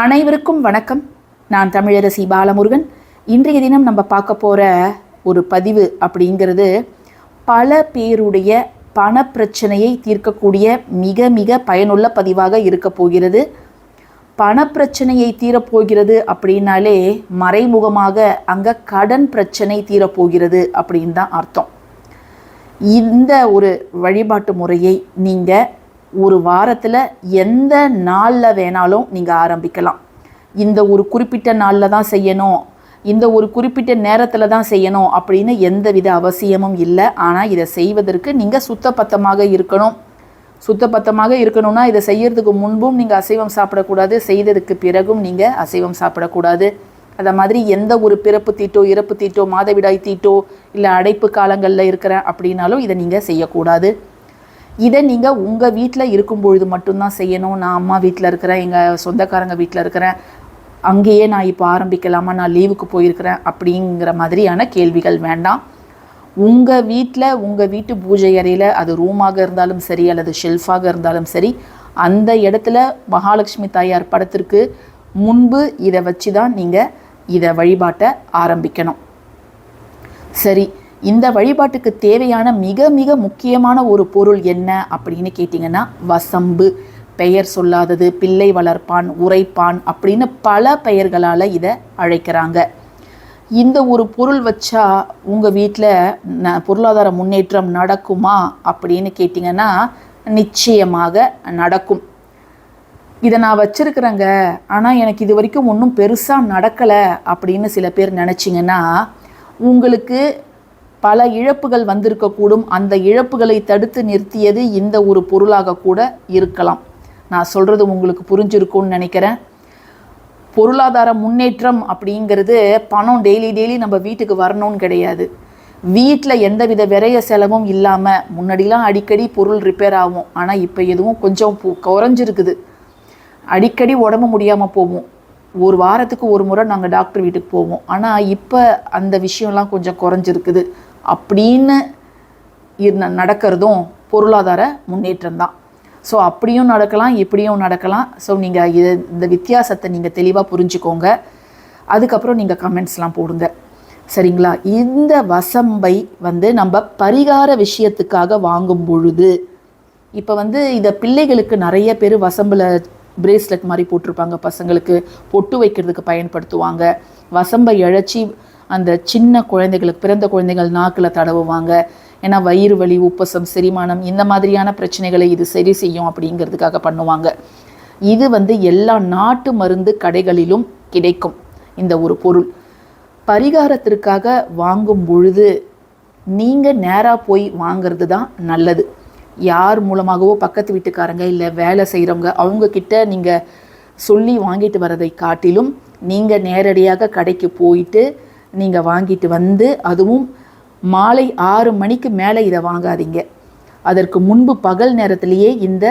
அனைவருக்கும் வணக்கம். நான் தமிழரசி பாலமுருகன். இன்றைய தினம் நம்ம பார்க்க போகிற ஒரு பதிவு அப்படிங்கிறது பல பேருடைய பணப்பிரச்சனையை தீர்க்கக்கூடிய மிக மிக பயனுள்ள பதிவாக இருக்க போகிறது. பணப்பிரச்சனையை தீரப்போகிறது அப்படின்னாலே மறைமுகமாக அங்கே கடன் பிரச்சனை தீரப்போகிறது அப்படின்னு தான் அர்த்தம். இந்த ஒரு வழிபாட்டு முறையை நீங்கள் ஒரு வாரத்தில் எந்த நாளில் வேணாலும் நீங்கள் ஆரம்பிக்கலாம். இந்த ஒரு குறிப்பிட்ட நாளில் தான் செய்யணும். இந்த ஒரு குறிப்பிட்ட நேரத்தில் தான் செய்யணும் அப்படின்னு எந்தவித அவசியமும் இல்லை. ஆனால் இதை செய்வதற்கு நீங்கள் சுத்தபத்தமாக இருக்கணும். சுத்தபத்தமாக இருக்கணும்னா இதை செய்யறதுக்கு முன்பும் நீங்கள் அசைவம் சாப்பிடக்கூடாது. செய்ததுக்கு பிறகும் நீங்கள் அசைவம் சாப்பிடக்கூடாது. அதை மாதிரி எந்த ஒரு பிறப்பு தீட்டோ இறப்பு தீட்டோ மாதவிடாய் தீட்டோ இல்லை அடைப்பு காலங்களில் இருக்கிற அப்படின்னாலும் இதை நீங்கள் செய்யக்கூடாது. இதை நீங்கள் உங்கள் வீட்டில் இருக்கும் பொழுது மட்டும்தான் செய்யணும். நான் அம்மா வீட்டில் இருக்கிறேன் எங்கள் சொந்தக்காரங்க வீட்டில் இருக்கிறேன். அங்கேயே நான் இப்போ ஆரம்பிக்கலாமா? நான் லீவுக்கு போயிருக்கிறேன் அப்படிங்கிற மாதிரியான கேள்விகள் வேண்டாம். உங்கள் வீட்டில் உங்கள் வீட்டு பூஜை அறையில் அது ரூமாக இருந்தாலும் சரி அல்லது ஷெல்ஃபாக இருந்தாலும் சரி அந்த இடத்துல மகாலட்சுமி தாயார் படத்திற்கு முன்பு இதை வச்சு தான் நீங்கள் இதை வழிபாட்டை ஆரம்பிக்கணும். சரி இந்த வழிபாட்டுக்கு தேவையான மிக மிக முக்கியமான ஒரு பொருள் என்ன அப்படின்னு கேட்டிங்கன்னா வசம்பு. பெயர் சொல்லாதது பிள்ளை வளர்ப்பான் உரைப்பான் அப்படின்னு பல பெயர்களால் இதை அழைக்கிறாங்க. இந்த ஒரு பொருள் வச்சா உங்கள் வீட்டில் ந பொருளாதார முன்னேற்றம் நடக்குமா அப்படின்னு கேட்டிங்கன்னா நிச்சயமாக நடக்கும். இதை நான் வச்சுருக்குறேங்க. ஆனால் எனக்கு இது வரைக்கும் ஒன்றும் பெருசாக நடக்கலை அப்படின்னு சில பேர் நினச்சிங்கன்னா உங்களுக்கு பல இழப்புகள் வந்திருக்கக்கூடும். அந்த இழப்புகளை தடுத்து நிறுத்தியது இந்த ஒரு பொருளாக கூட இருக்கலாம். நான் சொல்கிறது உங்களுக்கு புரிஞ்சிருக்கும்னு நினைக்கிறேன். பொருளாதார முன்னேற்றம் அப்படிங்கிறது பணம் டெய்லி டெய்லி நம்ம வீட்டுக்கு வரணும்னு கிடையாது. வீட்டில் எந்தவித விரைய செலவும் இல்லாமல் முன்னாடிலாம் அடிக்கடி பொருள் ரிப்பேர் ஆகும். ஆனால் இப்போ எதுவும் கொஞ்சம் பு- குறைஞ்சிருக்குது. அடிக்கடி உடம்பு முடியாமல் போவோம் ஒரு வாரத்துக்கு ஒரு முறை நாங்கள் டாக்டர் வீட்டுக்கு போவோம். ஆனால் இப்போ அந்த விஷயம்லாம் கொஞ்சம் குறைஞ்சிருக்குது. அப்படின்னு இருந்த நடக்கிறதும் பொருளாதார முன்னேற்றம் தான் ஸோ அப்படியும் நடக்கலாம் இப்படியும் நடக்கலாம். ஸோ நீங்கள் இது இந்த வித்தியாசத்தை நீங்கள் தெளிவாக புரிஞ்சுக்கோங்க. அதுக்கப்புறம் நீங்கள் கமெண்ட்ஸ்லாம் போடுங்க. சரிங்களா? இந்த வசம்பை வந்து நம்ம பரிகார விஷயத்துக்காக வாங்கும் பொழுது இப்போ வந்து இதை பிள்ளைகளுக்கு நிறைய பேர் வசம்பில் பிரேஸ்லெட் மாதிரி போட்டிருப்பாங்க. பசங்களுக்கு பொட்டு வைக்கிறதுக்கு பயன்படுத்துவாங்க. வசம்பை இழைச்சி அந்த சின்ன குழந்தைகளுக்கு பிறந்த குழந்தைகள் நாக்கில் தடவுவாங்க. ஏன்னா வயிறு வலி உப்பசம் செரிமானம் இந்த மாதிரியான பிரச்சனைகளை இது சரி செய்யும் அப்படிங்கிறதுக்காக பண்ணுவாங்க. இது வந்து எல்லா நாட்டு மருந்து கடைகளிலும் கிடைக்கும் இந்த ஒரு பொருள். பரிகாரத்திற்காக வாங்கும் பொழுது நீங்கள் நேராக போய் வாங்கிறது தான் நல்லது. யார் மூலமாகவோ பக்கத்து வீட்டுக்காரங்க இல்லை வேலை செய்கிறவங்க அவங்கக்கிட்ட நீங்கள் சொல்லி வாங்கிட்டு வரதை காட்டிலும் நீங்கள் நேரடியாக கடைக்கு போயிட்டு நீங்கள் வாங்கிட்டு வந்து அதுவும் மாலை ஆறு மணிக்கு மேலே இதை வாங்காதீங்க. அதற்கு முன்பு பகல் நேரத்திலேயே இந்த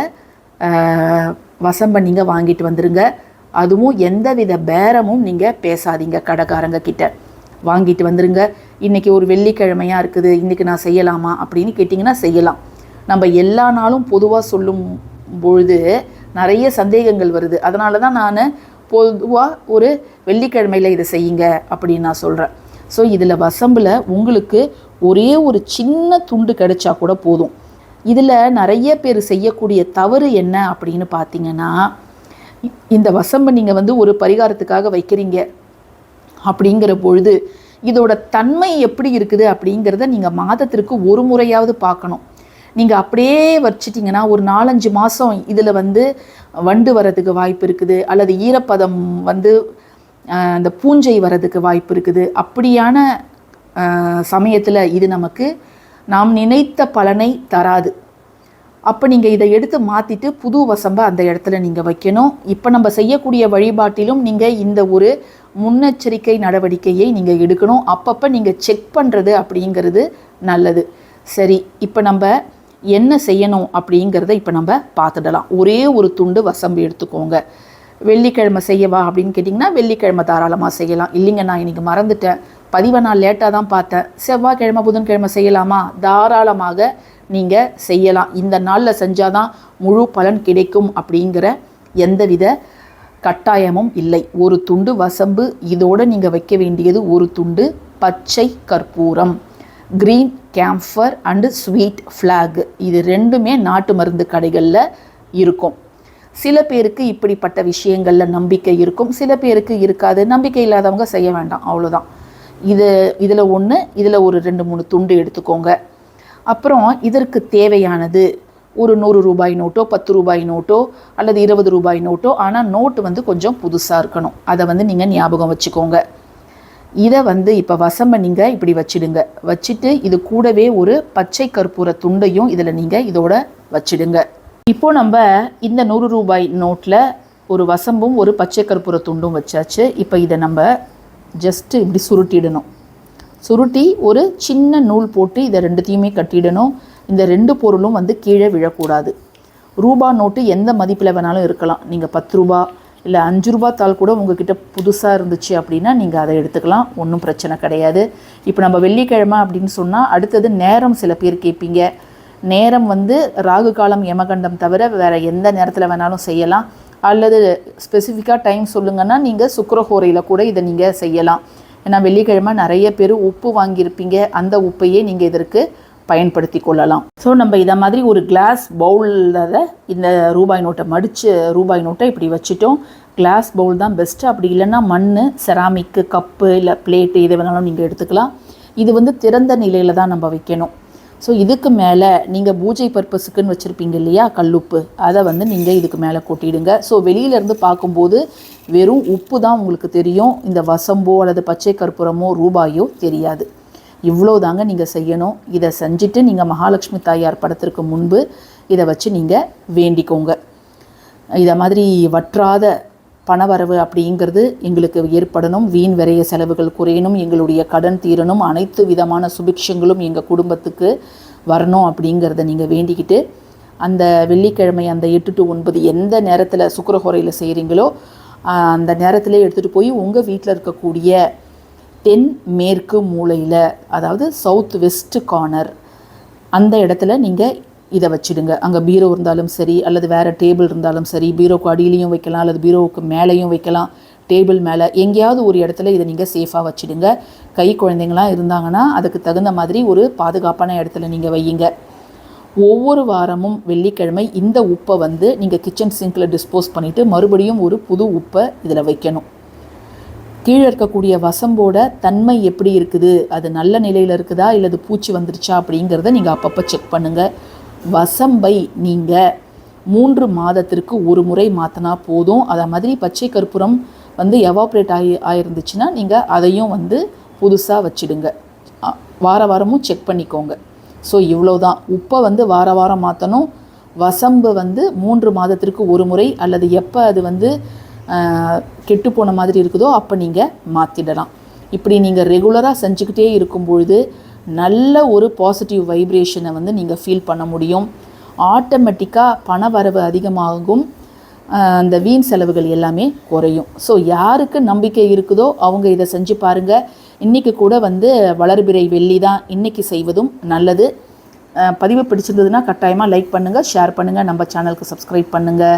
வசம்பை நீங்கள் வாங்கிட்டு வந்துடுங்க அதுவும் எந்தவித பேரமும் நீங்கள் பேசாதீங்க கடைக்காரங்க கிட்ட. வாங்கிட்டு வந்துருங்க. இன்றைக்கி ஒரு வெள்ளிக்கிழமையாக இருக்குது இன்றைக்கி நான் செய்யலாமா அப்படின்னு கேட்டிங்கன்னா செய்யலாம். நம்ம எல்லா நாளும் பொதுவாக சொல்லும் பொழுது நிறைய சந்தேகங்கள் வருது. அதனால தான் நான் பொதுவாக ஒரு வெள்ளிக்கிழமையில் இதை செய்யுங்க அப்படின்னு நான் சொல்கிறேன் ஸோ இதில் வசம்பில் உங்களுக்கு ஒரே ஒரு சின்ன துண்டு கிடைச்சா கூட போதும். இதில் நிறைய பேர் செய்யக்கூடிய தவறு என்ன அப்படின்னு பார்த்தீங்கன்னா இந்த வசம்பை நீங்கள் வந்து ஒரு பரிகாரத்துக்காக வைக்கிறீங்க அப்படிங்கிற பொழுது இதோட தன்மை எப்படி இருக்குது அப்படிங்கிறத நீங்கள் மாதத்திற்கு ஒரு முறையாவது பார்க்கணும். நீங்கள் அப்படியே வச்சிட்டிங்கன்னா ஒரு நாலஞ்சு மாதம் இதில் வந்து வண்டு வரதுக்கு வாய்ப்பு இருக்குது. அல்லது ஈரப்பதம் வந்து அந்த பூஞ்சை வரதுக்கு வாய்ப்பு இருக்குது. அப்படியான சமயத்தில் இது நமக்கு நாம் நினைத்த பலனை தராது. அப்போ நீங்கள் இதை எடுத்து மாற்றிட்டு புது வசம்பை அந்த இடத்துல நீங்கள் வைக்கணும். இப்போ நம்ம செய்யக்கூடிய வழிபாட்டிலும் நீங்கள் இந்த ஒரு முன்னெச்சரிக்கை நடவடிக்கையை நீங்கள் எடுக்கணும். அப்பப்போ நீங்கள் செக் பண்ணுறது அப்படிங்கிறது நல்லது. சரி இப்போ நம்ம என்ன செய்யணும் அப்படிங்கிறத இப்போ நம்ம பார்த்துடலாம். ஒரே ஒரு துண்டு வசம்பு எடுத்துக்கோங்க. வெள்ளிக்கிழமை செய்யவா அப்படின்னு கேட்டிங்கன்னா வெள்ளிக்கிழமை தாராளமாக செய்யலாம். இல்லைங்க நான் இன்றைக்கி மறந்துட்டேன். பதிவை நான் லேட்டாக தான் பார்த்தேன். செவ்வாய்க்கிழமை புதன்கிழமை செய்யலாமா? தாராளமாக நீங்கள் செய்யலாம். இந்த நாளில் செஞ்சால் தான் முழு பலன் கிடைக்கும் அப்படிங்கிற எந்தவித கட்டாயமும் இல்லை. ஒரு துண்டு வசம்பு இதோட நீங்கள் வைக்க வேண்டியது ஒரு துண்டு பச்சை கற்பூரம். Green camphor and sweet flag இது ரெண்டுமே நாட்டு மருந்து கடைகளில் இருக்கும். சில பேருக்கு இப்படிப்பட்ட விஷயங்களில் நம்பிக்கை இருக்கும். சில பேருக்கு இருக்காது. நம்பிக்கை இல்லாதவங்க செய்ய வேண்டாம். அவ்வளோதான் இது இதில் ஒன்று இதில் ஒரு ரெண்டு மூணு துண்டு எடுத்துக்கோங்க. அப்புறம் இதற்கு தேவையானது ஒரு நூறு ரூபாய் நோட்டோ பத்து ரூபாய் நோட்டோ அல்லது இருபது ரூபாய் நோட்டோ. ஆனால் நோட்டு வந்து கொஞ்சம் புதுசாக இருக்கணும். அதை வந்து நீங்கள் ஞாபகம் வச்சுக்கோங்க. இதை வந்து இப்போ வசம்ப நீங்கள் இப்படி வச்சிடுங்க. வச்சுட்டு இது கூடவே ஒரு பச்சை கற்பூர துண்டையும் இதில் நீங்கள் இதோட வச்சிடுங்க. இப்போ நம்ம இந்த நூறு ரூபாய் நோட்டில் ஒரு வசம்பும் ஒரு பச்சை கற்பூர துண்டும் வச்சாச்சு. இப்போ இதை நம்ம ஜஸ்ட்டு இப்படி சுருட்டிடணும். சுருட்டி ஒரு சின்ன நூல் போட்டு இதை ரெண்டுத்தையுமே கட்டிடணும். இந்த ரெண்டு பொருளும் வந்து கீழே விழக்கூடாது. ரூபா நோட்டு எந்த மதிப்பில் வேணாலும் இருக்கலாம். நீங்கள் பத்து ரூபா இல்லை அஞ்சு ரூபா தாள் கூட உங்ககிட்ட புதுசாக இருந்துச்சு அப்படின்னா நீங்கள் அதை எடுத்துக்கலாம். ஒன்றும் பிரச்சனை கிடையாது. இப்போ நம்ம வெள்ளிக்கிழமை அப்படின்னு சொன்னால் அடுத்தது நேரம் சில பேர் கேட்பீங்க. நேரம் வந்து ராகு காலம் யமகண்டம் தவிர வேறு எந்த நேரத்தில் வேணாலும் செய்யலாம். அல்லது ஸ்பெசிஃபிக்காக டைம் சொல்லுங்கன்னா நீங்கள் சுக்கரஹோரையில் கூட இதை நீங்கள் செய்யலாம். ஏன்னா வெள்ளிக்கிழமை நிறைய பேர் உப்பு வாங்கியிருப்பீங்க. அந்த உப்பையே நீங்கள் இதற்கு பயன்படுத்தி கொள்ளலாம். ஸோ நம்ம இதை மாதிரி ஒரு கிளாஸ் பவுலில் இந்த ரூபாய் நோட்டை மடித்து ரூபாய் நோட்டை இப்படி வச்சுட்டோம். கிளாஸ் பவுல் தான் பெஸ்ட்டு அப்படி இல்லைன்னா மண் செராமிக்கு கப்பு இல்லை பிளேட்டு எது வேணாலும் நீங்கள் எடுத்துக்கலாம். இது வந்து திறந்த நிலையில் தான் நம்ம வைக்கணும். ஸோ இதுக்கு மேலே நீங்கள் பூஜை பர்பஸுக்குன்னு வச்சுருப்பீங்க இல்லையா கல்லுப்பு. அதை வந்து நீங்கள் இதுக்கு மேலே கொட்டிடுங்க. ஸோ வெளியிலேருந்து பார்க்கும்போது வெறும் உப்பு தான் உங்களுக்கு தெரியும். இந்த வசம்போ அல்லது பச்சை கற்பூரமோ ரூபாயோ தெரியாது. இவ்வளோ தாங்க நீங்கள் செய்யணும். இதை செஞ்சுட்டு நீங்கள் மகாலட்சுமி தாயார் படத்திற்கு முன்பு இதை வச்சு நீங்கள் வேண்டிக்கோங்க. இதை மாதிரி வற்றாத பணவரவு அப்படிங்கிறது எங்களுக்கு ஏற்படணும். வீண் விரைய செலவுகள் குறையணும். எங்களுடைய கடன் தீரணும். அனைத்து விதமான சுபிக்ஷங்களும் எங்கள் குடும்பத்துக்கு வரணும் அப்படிங்கிறத நீங்கள் வேண்டிக்கிட்டு அந்த வெள்ளிக்கிழமை அந்த எட்டு டு ஒன்பது எந்த நேரத்தில் சுக்கரஹோரையில் செய்கிறீங்களோ அந்த நேரத்திலே எடுத்துகிட்டு போய் உங்கள் வீட்டில் இருக்கக்கூடிய தென் மேற்கு மூலையில் அதாவது சவுத் வெஸ்ட் கார்னர் அந்த இடத்துல நீங்கள் இதை வச்சுடுங்க. அங்கே பீரோ இருந்தாலும் சரி அல்லது வேறு டேபிள் இருந்தாலும் சரி பீரோக்கு அடியிலையும் வைக்கலாம் அல்லது பீரோவுக்கு மேலேயும் வைக்கலாம் டேபிள் மேலே எங்கேயாவது ஒரு இடத்துல இதை நீங்கள் சேஃபாக வச்சுடுங்க. கை குழந்தைங்களாம் இருந்தாங்கன்னா அதுக்கு தகுந்த மாதிரி ஒரு பாதுகாப்பான இடத்துல நீங்கள் வையுங்க. ஒவ்வொரு வாரமும் வெள்ளிக்கிழமை இந்த உப்பை வந்து நீங்கள் கிச்சன் சிங்கில் டிஸ்போஸ் பண்ணிவிட்டு மறுபடியும் ஒரு புது உப்பை இதில் வைக்கணும். கீழே இருக்கக்கூடிய வசம்போட தன்மை எப்படி இருக்குது? அது நல்ல நிலையில் இருக்குதா? இல்லை அது பூச்சி வந்துருச்சா? அப்படிங்கிறத நீங்கள் அப்பப்போ செக் பண்ணுங்கள் வசம்பை நீங்கள் மூன்று மாதத்திற்கு ஒரு முறை மாற்றினா போதும். அதை மாதிரி பச்சை கற்பூரம் வந்து எவாப்ரேட் ஆகி ஆயிருந்துச்சுன்னா நீங்கள் அதையும் வந்து புதுசாக வச்சிடுங்க. வார வாரமும் செக் பண்ணிக்கோங்க. ஸோ இவ்வளோ தான் உப்பை வந்து வார வாரம் மாற்றணும் வசம்பு வந்து மூன்று மாதத்திற்கு ஒரு முறை அல்லது எப்போ அது வந்து கெட்டு போன மாதிரி இருக்குதோ அப்போ நீங்கள் மாற்றிடலாம் இப்படி நீங்கள் ரெகுலராக செஞ்சுக்கிட்டே இருக்கும் பொழுது நல்ல ஒரு பாசிட்டிவ் வைப்ரேஷனை வந்து நீங்கள் ஃபீல் பண்ண முடியும். ஆட்டோமேட்டிக்காக பண வரவு அதிகமாகும். அந்த வீண் செலவுகள் எல்லாமே குறையும். ஸோ யாருக்கு நம்பிக்கை இருக்குதோ அவங்க இதை செஞ்சு பாருங்கள் இன்றைக்கி கூட வந்து வளர்பிறை வெள்ளி தான் இன்றைக்கி செய்வதும் நல்லது. பதிவு பிடிச்சிருந்ததுன்னா கட்டாயமாக லைக் பண்ணுங்கள் ஷேர் பண்ணுங்கள் நம்ம சேனலுக்கு சப்ஸ்கிரைப் பண்ணுங்கள்